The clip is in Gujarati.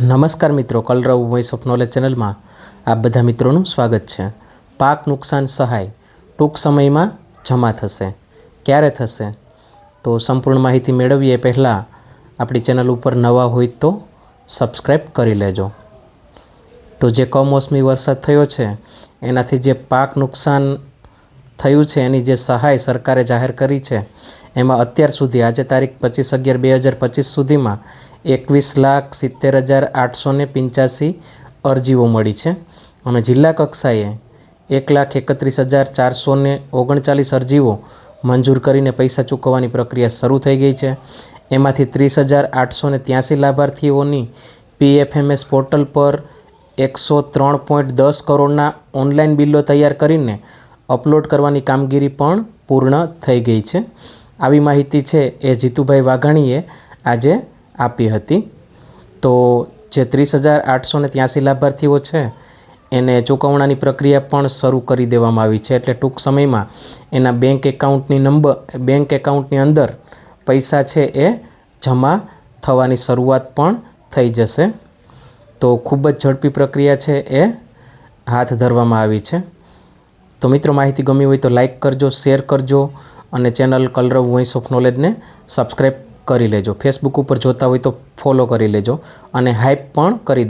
નમસ્કાર મિત્રો, કલરવ વોઇસ ઓફ નોલેજ ચેનલમાં આપ બધા મિત્રોનું સ્વાગત છે. પાક નુકસાન સહાય ટૂંક સમયમાં જમા થશે. ક્યારે થશે? તો સંપૂર્ણ માહિતી મેળવીએ પહેલાં આપણી ચેનલ ઉપર નવા હોય તો સબસ્ક્રાઈબ કરી લેજો. તો જે કમોસમી વરસાદ થયો છે, એનાથી જે પાક નુકસાન થયું છે, એની જે સહાય સરકારે જાહેર કરી છે, એમાં અત્યાર સુધી, આજે તારીખ પચીસ અગિયાર બે હજાર પચીસ સુધીમાં એકવીસ લાખ સિત્તેર હજાર આઠસો ને પંચ્યાસી અરજીઓ મળી છે. અને જિલ્લા કક્ષાએ એક લાખ એકત્રીસ હજાર ચારસો ને ઓગણચાલીસ અરજીઓ મંજૂર કરીને પૈસા ચૂકવવાની પ્રક્રિયા શરૂ થઈ ગઈ છે. એમાંથી ત્રીસ હજાર આઠસો ને ત્યાંસી લાભાર્થીઓની પીએફએમએસ પોર્ટલ પર એકસો ત્રણ પોઈન્ટ દસ કરોડના ઓનલાઈન બિલો તૈયાર કરીને અપલોડ કરવાની કામગીરી પણ પૂર્ણ થઈ ગઈ છે. આવી માહિતી છે એ જીતુભાઈ વાઘાણીએ આજે આપી હતી. તો જે ત્રીસ હજાર આઠસો ને ત્યાંસી લાભાર્થીઓ છે, એને ચૂકવણાની પ્રક્રિયા પણ શરૂ કરી દેવામાં આવી છે. એટલે ટૂંક સમયમાં એના બેંક એકાઉન્ટની નંબર બેંક એકાઉન્ટની અંદર પૈસા છે એ જમા થવાની શરૂઆત પણ થઈ જશે. તો ખૂબ જ ઝડપી પ્રક્રિયા છે એ હાથ ધરવામાં આવી છે. તો મિત્રો, માહિતી ગમી હોય તો લાઇક કરજો શેર કરજો અને ચેનલ કલરવ વોઇસ ઓફ નોલેજને સબસ્ક્રાઈબ કરી લેજો. ફેસબુક ઉપર જોતા હોય તો ફોલો કરી લેજો અને હાઇપ પણ કરી